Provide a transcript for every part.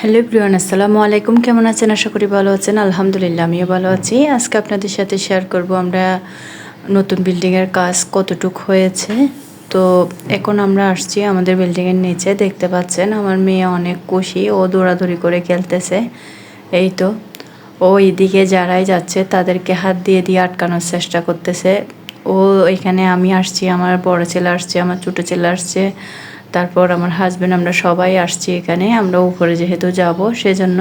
Hello Priyan আসসালামু আলাইকুম। কেমন আছেন? আশা করি ভালো আছেন। আলহামদুলিল্লাহ, আমিও ভালো আছি। আজকে আপনাদের সাথে শেয়ার করব আমরা নতুন বিল্ডিংয়ের কাজ কতটুক হয়েছে। তো এখন আমরা আসছি আমাদের বিল্ডিংয়ের নিচে। দেখতে পাচ্ছেন, আমার মেয়ে অনেক খুশি। ও দৌড়াদৌড়ি করে খেলতেছে। এই তো। ও এদিকে যারাই যাচ্ছে, তাদেরকে হাত দিয়ে দিয়ে আটকানোর চেষ্টা করতেছে। ও এখানে আমি আসছি, আমার বড় ছেলে আসছে, আমার ছোটো ছেলে আসছে, তারপর আমার হাজব্যান্ড আমরা সবাই আসছি এখানে, আমরা উপরে যেহেতু যাব সেজন্য।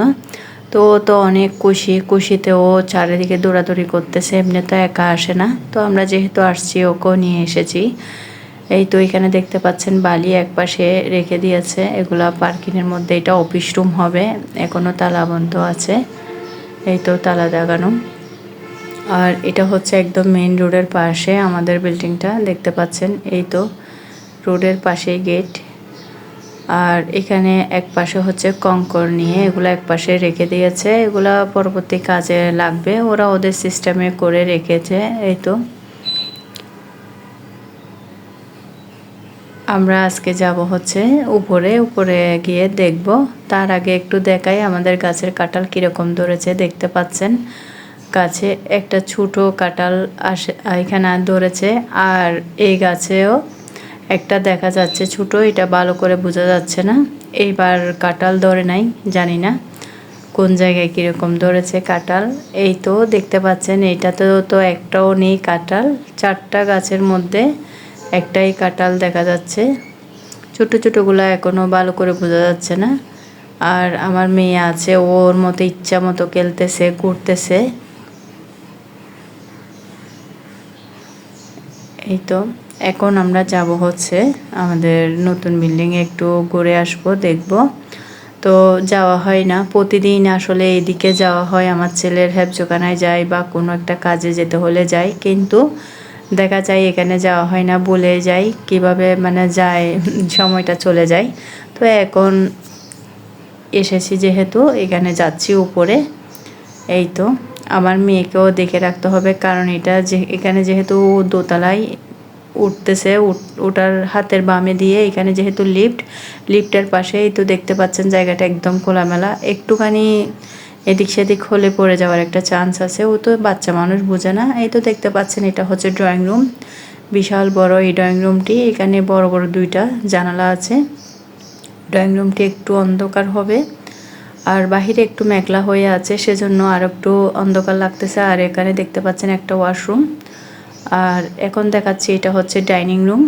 তো ও তো অনেক খুশি, খুশিতে ও চারিদিকে দৌড়াদৌড়ি করতেছে, এমনি তো একা আসে না। তো আমরা যেহেতু আসছি, ওকেও নিয়ে এসেছি। এই তো এখানে দেখতে পাচ্ছেন বালি এক পাশে রেখে দিয়েছে, এগুলা পার্কিংয়ের মধ্যে, এটা অফিস রুম হবে এখনও তালা বন্ধ আছে। এই তো তালা দাগানো আর এটা হচ্ছে একদম মেইন রোডের পাশে আমাদের বিল্ডিংটা দেখতে পাচ্ছেন? এই তো রোডের পাশেই গেট আর এখানে এক পাশে হচ্ছে কঙ্কর নিয়ে এগুলো এক পাশে রেখে দিয়েছে। এগুলা পরবর্তী কাজে লাগবে। ওরা ওদের সিস্টেমে করে রেখেছে। এই তো। আমরা আজকে যাব হচ্ছে উপরে। উপরে গিয়ে দেখব। তার আগে একটু দেখাই আমাদের গাছের কাঁঠাল কীরকম ধরেছে। দেখতে পাচ্ছেন? গাছে একটা ছোট কাঁঠাল আসে, এখানে ধরেছে। আর এই গাছেও একটা দেখা যাচ্ছে ছোট, এটা ভালো করে বোঝা যাচ্ছে না। এইবার কাঁঠাল ধরে নাই, জানি না কোন জায়গায় কীরকম ধরেছে কাঁঠাল। এই তো দেখতে পাচ্ছেন, এইটাতে তো একটাও নেই কাঁঠাল। চারটা গাছের মধ্যে একটাই কাঁঠাল দেখা যাচ্ছে। ছোটো ছোটোগুলো এখনও ভালো করে বোঝা যাচ্ছে না। আর আমার মেয়ে আছে, ওর মতো ইচ্ছা মতো খেলতেছে, ঘুরতেছে। এই তো এখন আমরা যাব হচ্ছে আমাদের নতুন বিল্ডিংয়ে একটু ঘুরে আসব, দেখব। তো যাওয়া হয় না, প্রতিদিন আসলে এদিকে যাওয়া হয়, আমার ছেলের হ্যাপজোকানায় যাই বা কোনো একটা কাজে যেতে হলে যাই, কিন্তু দেখা যায় এখানে যাওয়া হয় না, বলে যাই, কীভাবে মানে যায়, সময়টা চলে যায়। তো এখন এসেছি যেহেতু, এখানে যাচ্ছি উপরে এই তো আমার মেয়েকেও দেখে রাখতে হবে, কারণ এটা যে, এখানে যেহেতু দোতলায় উঠতেছে ওটার হাতের বামে দিয়ে এখানে যেহেতু লিফট লিফটের পাশেই তো দেখতে পাচ্ছেন জায়গাটা একদম খোলামেলা। একটুখানি এদিক সেদিক হলে পড়ে যাওয়ার একটা চান্স আছে, ও তো বাচ্চা মানুষ বোঝে না। এই তো দেখতে পাচ্ছেন এটা হচ্ছে ড্রয়িং রুম বিশাল বড় এই ড্রয়িং রুমটি এখানে বড় বড় দুইটা জানালা আছে। ড্রয়িং রুমটি একটু অন্ধকার হবে। আর বাহিরে একটু মেঘলা হয়ে আছে, সেজন্য আর একটু অন্ধকার লাগতেছে। আর এখানে দেখতে পাচ্ছেন একটা ওয়াশরুম আর এখন দেখাচ্ছি এটা হচ্ছে ডাইনিং রুম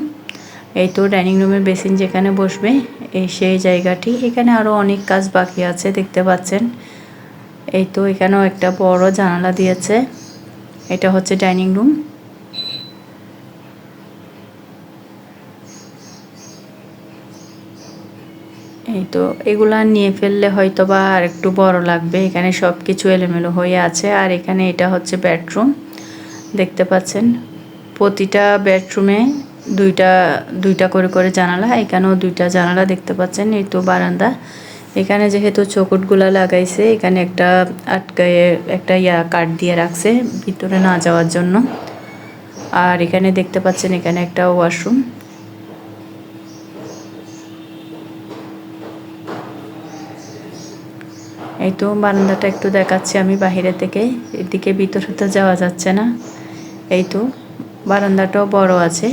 এই তো ডাইনিং রুমের বেসিন যেখানে বসবে, এই সেই জায়গাটি। এখানে আরও অনেক কাজ বাকি আছে, দেখতে পাচ্ছেন। এই তো এখানেও একটা বড় জানালা দিয়েছে। এটা হচ্ছে ডাইনিং রুম এই তো এগুলা নিয়ে ফেললে হয়তো বা আর একটু বড় লাগবে। এখানে সব কিছু এলোমেলো হয়ে আছে। আর এখানে এটা হচ্ছে বেডরুম দেখতে পাচ্ছেন? প্রতিটা বেডরুমে দুইটা দুইটা করে করে জানালা, এখানেও দুইটা জানালা দেখতে পাচ্ছেন। এই তো বারান্দা। এখানে যেহেতু চকুটগুলা লাগাইছে, এখানে একটা আটকায়, একটা ইয়া কাঠ দিয়ে রাখছে ভিতরে না যাওয়ার জন্য। আর এখানে দেখতে পাচ্ছেন, এখানে একটা ওয়াশরুম এই তো বারান্দাটা একটু দেখাচ্ছি আমি বাহিরে থেকে। এদিকে ভিতরে তো যাওয়া যাচ্ছে না। এই তো বারান্দাটাও বড় আছে।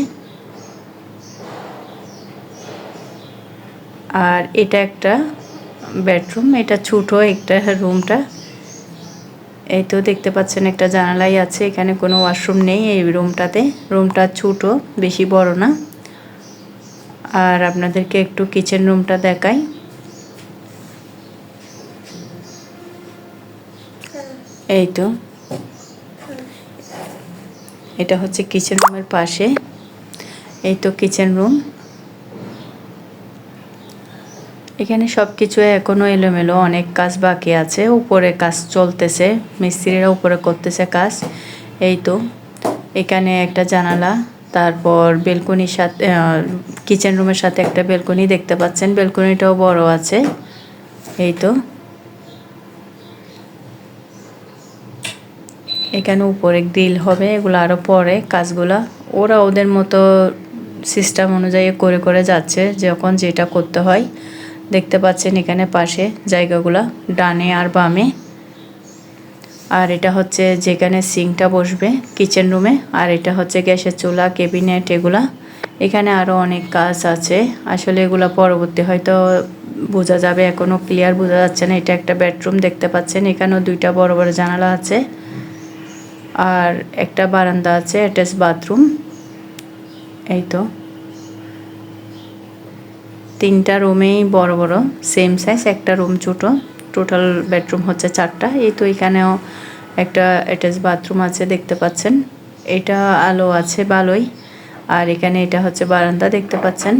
আর এটা একটা বেডরুম, এটা ছোট একটা রুমটা। এই তো দেখতে পাচ্ছেন একটা জানালাই আছে, এখানে কোনো ওয়াশরুম নেই এই রুমটাতে। রুমটা ছোট, বেশি বড় না। আর আপনাদেরকে একটু কিচেন রুমটা দেখাই। এই তো এটা হচ্ছে কিচেন রুমের পাশে। এই তো কিচেন রুম এখানে সব কিছু এখনও এলোমেলো, অনেক কাজ বাকি আছে। উপরে কাজ চলতেছে, মিস্ত্রিরা উপরে করতেছে কাজ। এই তো এখানে একটা জানালা, তারপর বেলকনির সাথে কিচেন রুমের সাথে একটা বেলকনি দেখতে পাচ্ছেন। বেলকনিটাও বড় আছে। এই তো এখানে উপরে গ্রিল হবে, এগুলো আরও পরে কাজগুলা। ওরা ওদের মতো সিস্টেম অনুযায়ী করে করে যাচ্ছে, যখন যেটা করতে হয়। দেখতে পাচ্ছেন এখানে পাশে জায়গাগুলা, ডানে আর বামে। আর এটা হচ্ছে যেখানে সিঙ্কটা বসবে কিচেন রুমে আর এটা হচ্ছে গ্যাসের চুলা কেবিনেট এগুলা। এখানে আরও অনেক কাজ আছে। আসলে এগুলা পরবর্তী হয়তো বোঝা যাবে এখনও ক্লিয়ার বোঝা যাচ্ছে না। এটা একটা বেডরুম দেখতে পাচ্ছেন। এখানেও দুইটা বড় বড় জানালা আছে। আর একটা বারান্দা আছে অ্যাটাচ বাথরুম এই তো। তিনটা রুমেই বড় বড় সেম সাইজ একটা রুম ছোটো। টোটাল বেডরুম হচ্ছে চারটা। এই তো এখানেও একটা অ্যাটাচ বাথরুম আছে, দেখতে পাচ্ছেন। এটা আলো আছে, ভালোই। আর এখানে এটা হচ্ছে বারান্দা, দেখতে পাচ্ছেন।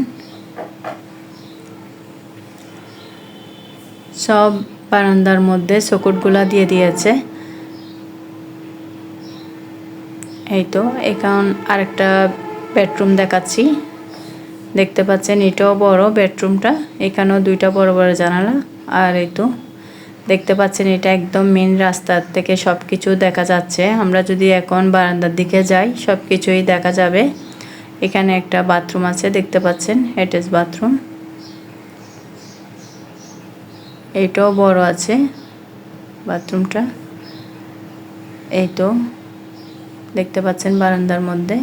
সব বারান্দার মধ্যে সকুটগুলা দিয়ে দিয়েছে। এই তো, এখন আরেকটা বেডরুম দেখাচ্ছি। দেখতে পাচ্ছেন, এটাও বড় বেডরুমটা এখানেও দুইটা বড় বড় জানালা, আর এই তো। দেখতে পাচ্ছেন, এটা একদম মেন রাস্তার থেকে সব কিছু দেখা যাচ্ছে। আমরা যদি এখন বারান্দার দিকে যাই সব কিছুই দেখা যাবে। এখানে একটা বাথরুম আছে, দেখতে পাচ্ছেন অ্যাটাচ বাথরুম এটাও বড় আছে বাথরুমটা এই তো। দেখতে পাচ্ছেন বারান্দার মধ্যে।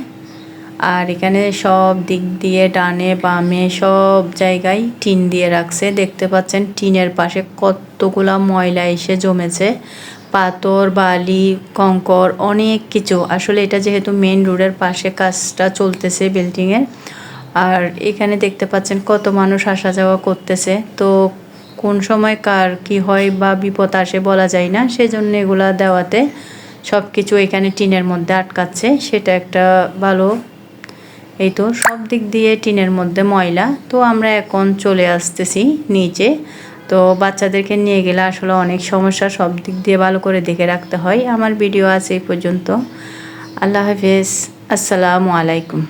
আর এখানে সব দিক দিয়ে, ডানে, বামে সব জায়গায় টিন দিয়ে রাখছে। দেখতে পাচ্ছেন টিনের পাশে কতগুলা ময়লা এসে জমেছে। পাথর, বালি, কঙ্কর, অনেক কিছু। আসলে এটা যেহেতু মেন রোডের পাশে কাজটা চলতেছে বিল্ডিংয়ের আর এখানে দেখতে পাচ্ছেন কত মানুষ আসা যাওয়া করতেছে। তো কোন সময় কার কি হয় বা বিপদ আসে বলা যায় না। সেজন্য এগুলা দেওয়াতে সব কিছু এখানে টিনের মধ্যে আটকাচ্ছে, সেটা একটা ভালো, এই তো সব দিক দিয়ে টিনের মধ্যে ময়লা। তো আমরা এখন চলে আসতেছি নিচে। তো বাচ্চাদেরকে নিয়ে গেলে আসলে অনেক সমস্যা, সব দিক দিয়ে ভালো করে দেখে রাখতে হয়। আমার ভিডিও আছে এই পর্যন্ত। আল্লাহ হাফেজ। আসসালামু আলাইকুম।